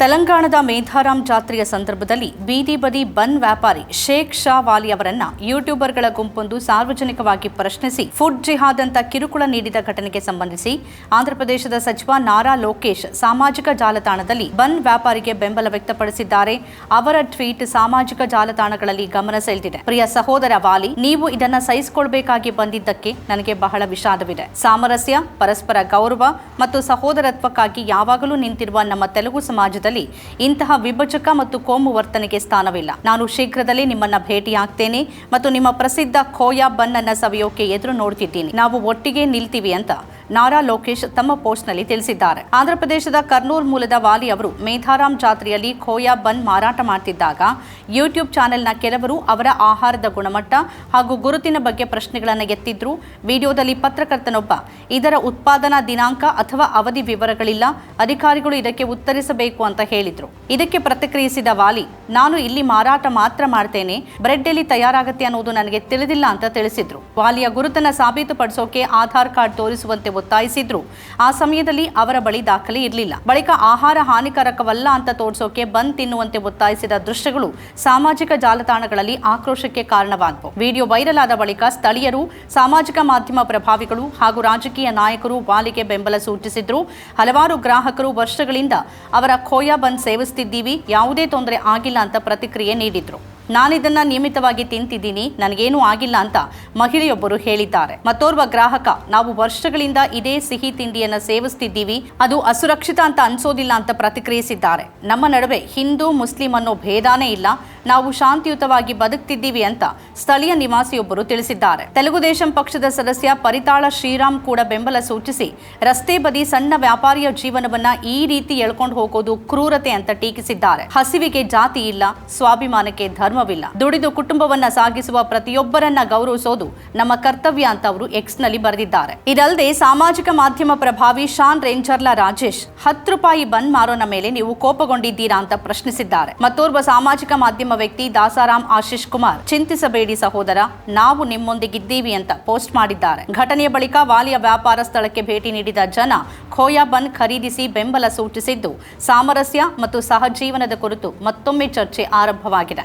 ತೆಲಂಗಾಣದ ಮೇಧಾರಾಮ್ ಜಾತ್ರೆಯ ಸಂದರ್ಭದಲ್ಲಿ ಬೀದಿ ಬದಿ ಬನ್ ವ್ಯಾಪಾರಿ ಶೇಖ್ ಶಾ ವಾಲಿ ಅವರನ್ನ ಯೂಟ್ಯೂಬರ್ಗಳ ಗುಂಪೊಂದು ಸಾರ್ವಜನಿಕವಾಗಿ ಪ್ರಶ್ನಿಸಿ ಫುಡ್ ಜಿಹಾದ್ ಅಂತ ಕಿರುಕುಳ ನೀಡಿದ ಘಟನೆಗೆ ಸಂಬಂಧಿಸಿ ಆಂಧ್ರಪ್ರದೇಶದ ಸಚಿವ ನಾರಾ ಲೋಕೇಶ್ ಸಾಮಾಜಿಕ ಜಾಲತಾಣದಲ್ಲಿ ಬನ್ ವ್ಯಾಪಾರಿಗೆ ಬೆಂಬಲ ವ್ಯಕ್ತಪಡಿಸಿದ್ದಾರೆ. ಅವರ ಟ್ವೀಟ್ ಸಾಮಾಜಿಕ ಜಾಲತಾಣಗಳಲ್ಲಿ ಗಮನ ಸೆಳೆದಿದೆ. ಪ್ರಿಯ ಸಹೋದರ ವಾಲಿ, ನೀವು ಇದನ್ನ ಸಹಿಸಿಕೊಳ್ಬೇಕಾಗಿ ಬಂದಿದ್ದಕ್ಕೆ ನನಗೆ ಬಹಳ ವಿಷಾದವಿದೆ. ಸಾಮರಸ್ಯ, ಪರಸ್ಪರ ಗೌರವ ಮತ್ತು ಸಹೋದರತ್ವಕ್ಕಾಗಿ ಯಾವಾಗಲೂ ನಿಂತಿರುವ ನಮ್ಮ ತೆಲುಗು ಸಮಾಜದಲ್ಲಿ ಇಂತಹ ವಿಭಜಕ ಮತ್ತು ಕೋಮು ವರ್ತನೆಗೆ ಸ್ಥಾನವಿಲ್ಲ. ನಾನು ಶೀಘ್ರದಲ್ಲೇ ನಿಮ್ಮನ್ನ ಭೇಟಿಯಾಗ್ತೇನೆ ಮತ್ತು ನಿಮ್ಮ ಪ್ರಸಿದ್ಧ ಖೋಯಾ ಬನ್ನನ್ನ ಸವಿಯೋಕೆ ಎದುರು ನೋಡ್ತಿದ್ದೀನಿ. ನಾವು ಒಟ್ಟಿಗೆ ನಿಲ್ತೀವಿ ಅಂತ ನಾರಾ ಲೋಕೇಶ್ ತಮ್ಮ ಪೋಸ್ಟ್ನಲ್ಲಿ ತಿಳಿಸಿದ್ದಾರೆ. ಆಂಧ್ರಪ್ರದೇಶದ ಕರ್ನೂಲ್ ಮೂಲದ ವಾಲಿ ಅವರು ಮೇಧಾರಾಮ್ ಜಾತ್ರೆಯಲ್ಲಿ ಖೋಯಾ ಬನ್ ಮಾರಾಟ ಮಾಡ್ತಿದ್ದಾಗ ಯೂಟ್ಯೂಬ್ ಚಾನೆಲ್ನ ಕೆಲವರು ಅವರ ಆಹಾರದ ಗುಣಮಟ್ಟ ಹಾಗೂ ಗುರುತಿನ ಬಗ್ಗೆ ಪ್ರಶ್ನೆಗಳನ್ನು ಎತ್ತಿದ್ರು. ವಿಡಿಯೋದಲ್ಲಿ ಪತ್ರಕರ್ತನೊಬ್ಬ, ಇದರ ಉತ್ಪಾದನಾ ದಿನಾಂಕ ಅಥವಾ ಅವಧಿ ವಿವರಗಳಿಲ್ಲ, ಅಧಿಕಾರಿಗಳು ಇದಕ್ಕೆ ಉತ್ತರಿಸಬೇಕು ಅಂತ ಹೇಳಿದ್ರು. ಇದಕ್ಕೆ ಪ್ರತಿಕ್ರಿಯಿಸಿದ ವಾಲಿ, ನಾನು ಇಲ್ಲಿ ಮಾರಾಟ ಮಾತ್ರ ಮಾಡ್ತೇನೆ ಬ್ರೆಡ್ ಎಲ್ಲಿ ತಯಾರಾಗುತ್ತೆ ಅನ್ನೋದು ನನಗೆ ತಿಳಿದಿಲ್ಲ ಅಂತ ತಿಳಿಸಿದ್ರು. ವಾಲಿಯ ಗುರುತನ್ನ ಸಾಬೀತುಪಡಿಸೋಕೆ ಆಧಾರ್ ಕಾರ್ಡ್ ತೋರಿಸುವಂತೆ ಒತ್ತಾಯಿಸಿದ್ರು. ಆ ಸಮಯದಲ್ಲಿ ಅವರ ಬಳಿ ದಾಖಲೆ ಇರಲಿಲ್ಲ. ಬಳಿಕ ಆಹಾರ ಹಾನಿಕಾರಕವಲ್ಲ ಅಂತ ತೋರಿಸೋಕೆ ಬಂದ್ ತಿನ್ನುವಂತೆ ಒತ್ತಾಯಿಸಿದ ದೃಶ್ಯಗಳು ಸಾಮಾಜಿಕ ಜಾಲತಾಣಗಳಲ್ಲಿ ಆಕ್ರೋಶಕ್ಕೆ ಕಾರಣವಾದವು. ವಿಡಿಯೋ ವೈರಲ್ ಆದ ಬಳಿಕ ಸ್ಥಳೀಯರು, ಸಾಮಾಜಿಕ ಮಾಧ್ಯಮ ಪ್ರಭಾವಿಗಳು ಹಾಗೂ ರಾಜಕೀಯ ನಾಯಕರು ಬಾಲಿಗೆ ಬೆಂಬಲ ಸೂಚಿಸಿದ್ರು. ಹಲವಾರು ಗ್ರಾಹಕರು ವರ್ಷಗಳಿಂದ ಅವರ ಖೋಯಾ ಬಂದ್ ಸೇವಿಸುತ್ತಿದ್ದೀವಿ ಯಾವುದೇ ತೊಂದರೆ ಆಗಿಲ್ಲ ಅಂತ ಪ್ರತಿಕ್ರಿಯೆ ನೀಡಿದ್ರು. ನಾನಿದನ್ನ ನಿಯಮಿತವಾಗಿ ತಿಂತಿದ್ದೀನಿ, ನನಗೇನೂ ಆಗಿಲ್ಲ ಅಂತ ಮಹಿಳೆಯೊಬ್ಬರು ಹೇಳಿದ್ದಾರೆ. ಮತ್ತೋರ್ವ ಗ್ರಾಹಕ, ನಾವು ವರ್ಷಗಳಿಂದ ಇದೇ ಸಿಹಿ ತಿಂಡಿಯನ್ನ ಸೇವಿಸ್ತಿದ್ದೀವಿ, ಅದು ಅಸುರಕ್ಷಿತ ಅಂತ ಅನ್ಸೋದಿಲ್ಲ ಅಂತ ಪ್ರತಿಕ್ರಿಯಿಸಿದ್ದಾರೆ. ನಮ್ಮ ನಡುವೆ ಹಿಂದೂ, ಮುಸ್ಲಿಂ ಅನ್ನೋ ಭೇದಾನೇ ಇಲ್ಲ. ನಾವು ಶಾಂತಿಯುತವಾಗಿ ಬದುಕ್ತಿದ್ದೀವಿ ಅಂತ ಸ್ಥಳೀಯ ನಿವಾಸಿಯೊಬ್ಬರು ತಿಳಿಸಿದ್ದಾರೆ. ತೆಲುಗುದೇಶಂ ಪಕ್ಷದ ಸದಸ್ಯ ಪರಿತಾಳ ಶ್ರೀರಾಮ್ ಕೂಡ ಬೆಂಬಲ ಸೂಚಿಸಿ, ರಸ್ತೆ ಬದಿ ಸಣ್ಣ ವ್ಯಾಪಾರಿಯ ಜೀವನವನ್ನ ಈ ರೀತಿ ಎಳ್ಕೊಂಡು ಹೋಗೋದು ಕ್ರೂರತೆ ಅಂತ ಟೀಕಿಸಿದ್ದಾರೆ. ಹಸಿವಿಗೆ ಜಾತಿ ಇಲ್ಲ, ಸ್ವಾಭಿಮಾನಕ್ಕೆ ಧರ್ಮವಿಲ್ಲ. ದುಡಿದು ಕುಟುಂಬವನ್ನ ಸಾಗಿಸುವ ಪ್ರತಿಯೊಬ್ಬರನ್ನ ಗೌರವಿಸೋದು ನಮ್ಮ ಕರ್ತವ್ಯ ಅಂತ ಅವರು ಎಕ್ಸ್ನಲ್ಲಿ ಬರೆದಿದ್ದಾರೆ. ಇದಲ್ಲದೆ ಸಾಮಾಜಿಕ ಮಾಧ್ಯಮ ಪ್ರಭಾವಿ ಶಾನ್ ರೇಂಜರ್ಲಾ ರಾಜೇಶ್, ಹತ್ತು ರೂಪಾಯಿ ಬಂದ್ ಮಾರೋನ ಮೇಲೆ ನೀವು ಕೋಪಗೊಂಡಿದ್ದೀರಾ ಅಂತ ಪ್ರಶ್ನಿಸಿದ್ದಾರೆ. ಮತ್ತೋರ್ವ ಸಾಮಾಜಿಕ ಮಾಧ್ಯಮ ವ್ಯಕ್ತಿ ದಾಸಾರಾಮ್ ಆಶೀಶ್ ಕುಮಾರ್. ಚಿಂತಿಸಬೇಡಿ ಸಹೋದರ, ನಾವು ನಿಮ್ಮೊಂದಿಗಿದ್ದೀವಿ ಅಂತ ಪೋಸ್ಟ್ ಮಾಡಿದ್ದಾರೆ. ಘಟನೆಯ ಬಳಿಕ ವಾಲಿಯ ವ್ಯಾಪಾರ ಸ್ಥಳಕ್ಕೆ ಭೇಟಿ ನೀಡಿದ ಜನ ಖೋಯಾ ಬನ್ ಖರೀದಿಸಿ ಬೆಂಬಲ ಸೂಚಿಸಿದ್ದು, ಸಾಮರಸ್ಯ ಮತ್ತು ಸಹಜೀವನದ ಕುರಿತು ಮತ್ತೊಮ್ಮೆ ಚರ್ಚೆ ಆರಂಭವಾಗಿದೆ.